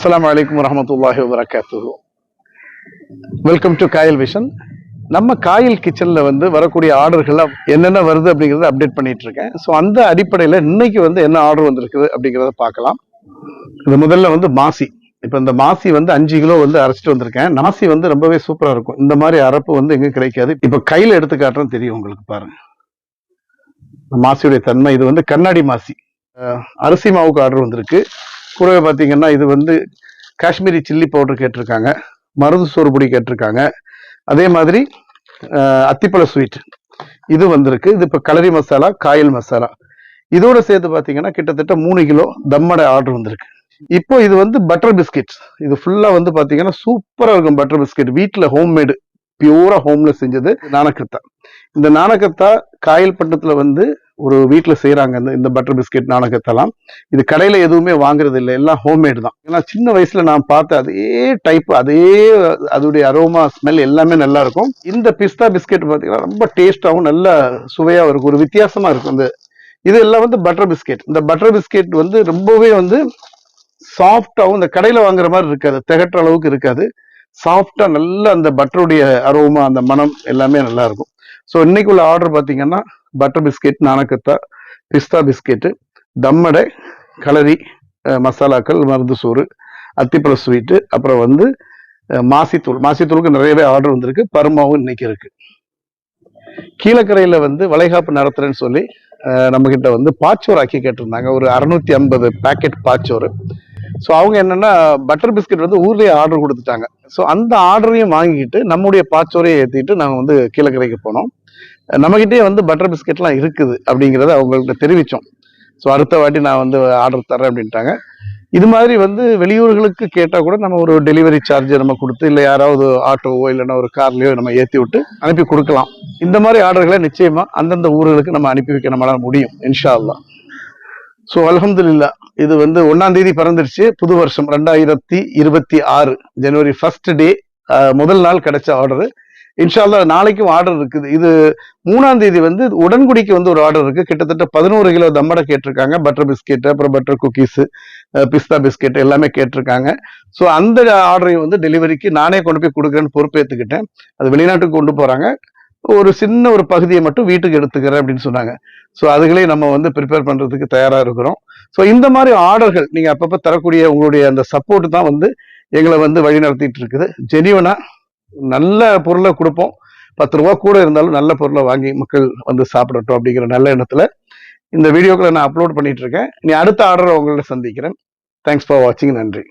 அஸ்லாம் வலைக்கம் வரமத்துல்லாஹி வரகாத்து வெல்கம் டு காயல் விஷன் நம்ம காயல் கிச்சனில் வந்து வரக்கூடிய ஆர்டர்கள் என்னென்ன வருது அப்படிங்கிறத அப்டேட் பண்ணிட்டு இருக்கேன். ஸோ அந்த அடிப்படையில் இன்னைக்கு வந்து என்ன ஆர்டர் வந்திருக்குது அப்படிங்கிறத பார்க்கலாம். இது முதல்ல வந்து மாசி. இப்போ இந்த மாசி வந்து அஞ்சு கிலோ வந்து அரைச்சிட்டு வந்திருக்கேன். மாசி வந்து ரொம்பவே சூப்பராக இருக்கும். இந்த மாதிரி அரப்பு வந்து எங்கேயும் கிடைக்காது. இப்போ கையில் எடுத்து காட்டுறோம் தெரியும் உங்களுக்கு பாருங்க. மாசியுடைய தன்மை இது வந்து கண்ணாடி மாசி. அரிசி மாவுக்கு ஆர்டர் வந்திருக்கு. கூடவே பார்த்தீங்கன்னா இது வந்து காஷ்மீரி சில்லி பவுடர் கேட்டிருக்காங்க. மருது சோறு பொடி கேட்டிருக்காங்க. அதே மாதிரி அத்திப்பழ ஸ்வீட். இது வந்திருக்கு. இது இப்போ கலரி மசாலா காயல் மசாலா. இதோட சேர்த்து பார்த்தீங்கன்னா கிட்டத்தட்ட மூணு கிலோ தம்மடை ஆர்டர் வந்திருக்கு. இப்போ இது வந்து பட்டர் பிஸ்கெட் இது ஃபுல்லாக வந்து பார்த்தீங்கன்னா சூப்பராக இருக்கும் பட்டர் பிஸ்கெட். வீட்டில் ஹோம்மேடு பியூரா ஹோம்ல செஞ்சது நாணக்கத்தா. இந்த நாணக்கத்தா காயல் பட்டத்துல வந்து ஒரு வீட்டில் செய்கிறாங்க இந்த இந்த பட்டர் பிஸ்கெட் நாணக்கத்தெல்லாம். இது கடையில் எதுவுமே வாங்குறது இல்லை. எல்லாம் ஹோம்மேடு தான். ஏன்னா சின்ன வயசுல நான் பார்த்த அதே டைப் அதே அதோடைய அரோமா ஸ்மெல் எல்லாமே நல்லா இருக்கும். இந்த பிஸ்தா பிஸ்கெட் பார்த்தீங்கன்னா ரொம்ப டேஸ்டாகவும் நல்ல சுவையாகவும் இருக்கும். ஒரு வித்தியாசமா இருக்கும். இந்த இது எல்லாம் வந்து பட்டர் பிஸ்கெட் இந்த பட்டர் பிஸ்கெட் வந்து ரொம்பவே வந்து சாஃப்டாகவும் இந்த கடையில் வாங்குற மாதிரி இருக்காது. திகட்டுற அளவுக்கு இருக்காது. சாஃப்டாக நல்ல அந்த பட்டருடைய அரோமா அந்த மனம் எல்லாமே நல்லா இருக்கும். ஸோ இன்னைக்கு உள்ள ஆர்டர் பார்த்தீங்கன்னா பட்டர் பிஸ்கெட் நாணக்கத்தா பிஸ்தா பிஸ்கெட்டு தம்மடை கலரி மசாலாக்கள் மருந்து சோறு அத்திப்பழ ஸ்வீட்டு அப்புறம் வந்து மாசித்தூள். மாசித்தூளுக்கு நிறையவே ஆர்டர் வந்திருக்கு. பருமாவும் இன்னைக்கு இருக்கு. கீழக்கரையில் வந்து வளைகாப்பு நடத்துறேன்னு சொல்லி நம்மகிட்ட வந்து பாச்சோர் ஆக்கி கேட்டிருந்தாங்க. ஒரு அறுநூத்தி ஐம்பது பேக்கெட் பாச்சோறு. ஸோ அவங்க என்னன்னா பட்டர் பிஸ்கெட் வந்து ஊர்லேயே ஆர்டர் கொடுத்துட்டாங்க. ஸோ அந்த ஆர்டரையும் வாங்கிக்கிட்டு நம்முடைய பாச்சோரையும் ஏற்றிட்டு நாங்கள் வந்து கீழக்கரைக்கு போனோம். நம்மகிட்டே வந்து பட்டர் பிஸ்கெட்லாம் இருக்குது அப்படிங்கிறத அவங்கள்ட்ட தெரிவித்தோம் ஸோ அடுத்த வாட்டி நான் வந்து ஆர்டர் தரேன் அப்படின்ட்டாங்க. இது மாதிரி வந்து வெளியூர்களுக்கு கேட்டால் கூட நம்ம ஒரு டெலிவரி சார்ஜ் நம்ம கொடுத்து இல்லை யாராவது ஆட்டோவோ இல்லைன்னா ஒரு கார்லேயோ நம்ம ஏற்றி விட்டு அனுப்பி கொடுக்கலாம். இந்த மாதிரி ஆர்டர்களை நிச்சயமாக அந்தந்த ஊர்களுக்கு நம்ம அனுப்பி வைக்க நம்மளால் முடியும் இன்ஷா அல்லா ஸோ அலமதுல்லா இது வந்து ஒன்னாம் தேதி பிறந்துருச்சு. புது வருஷம் ரெண்டாயிரத்தி இருபத்தி ஆறு ஜனவரி ஃபர்ஸ்ட் டே முதல் நாள் கிடைச்ச ஆர்டர் இன்ஷால்லா நாளைக்கும் ஆர்டர் இருக்குது. இது மூணாம் தேதி வந்து உடன்குடிக்கு வந்து ஒரு ஆர்டர் இருக்கு. கிட்டத்தட்ட பதினோரு கிலோ தம்மடை கேட்டிருக்காங்க. பட்டர் பிஸ்கெட் அப்புறம் பட்டர் குக்கீஸ் பிஸ்தா பிஸ்கெட் எல்லாமே கேட்டிருக்காங்க. ஸோ அந்த ஆர்டரையும் வந்து டெலிவரிக்கு நானே கொண்டு போய் கொடுக்குறேன்னு பொறுப்பேற்றுக்கிட்டேன் அது வெளிநாட்டுக்கு கொண்டு போறாங்க. ஒரு சின்ன ஒரு பகுதியை மட்டும் வீட்டுக்கு எடுத்துக்கிறேன் அப்படின்னு சொன்னாங்க. ஸோ அதுகளே நம்ம வந்து ப்ரிப்பேர் பண்ணுறதுக்கு தயாராக இருக்கிறோம். ஸோ இந்த மாதிரி ஆர்டர்கள் நீங்கள் அப்பப்போ தரக்கூடிய உங்களுடைய அந்த சப்போர்ட் தான் வந்து எங்களை வந்து வழி நடத்திட்டு இருக்குது ஜெனிவனா நல்ல பொருளை கொடுப்போம். பத்து ரூபா கூட இருந்தாலும் நல்ல பொருளை வாங்கி மக்கள் வந்து சாப்பிடட்டும் அப்படிங்கிற நல்ல எண்ணத்தில் இந்த வீடியோக்களை நான் அப்லோட் பண்ணிட்டு இருக்கேன். நீ அடுத்த ஆர்டரை உங்கள்ட்ட சந்திக்கிறேன். தேங்க்ஸ் ஃபார் வாட்சிங் நன்றி.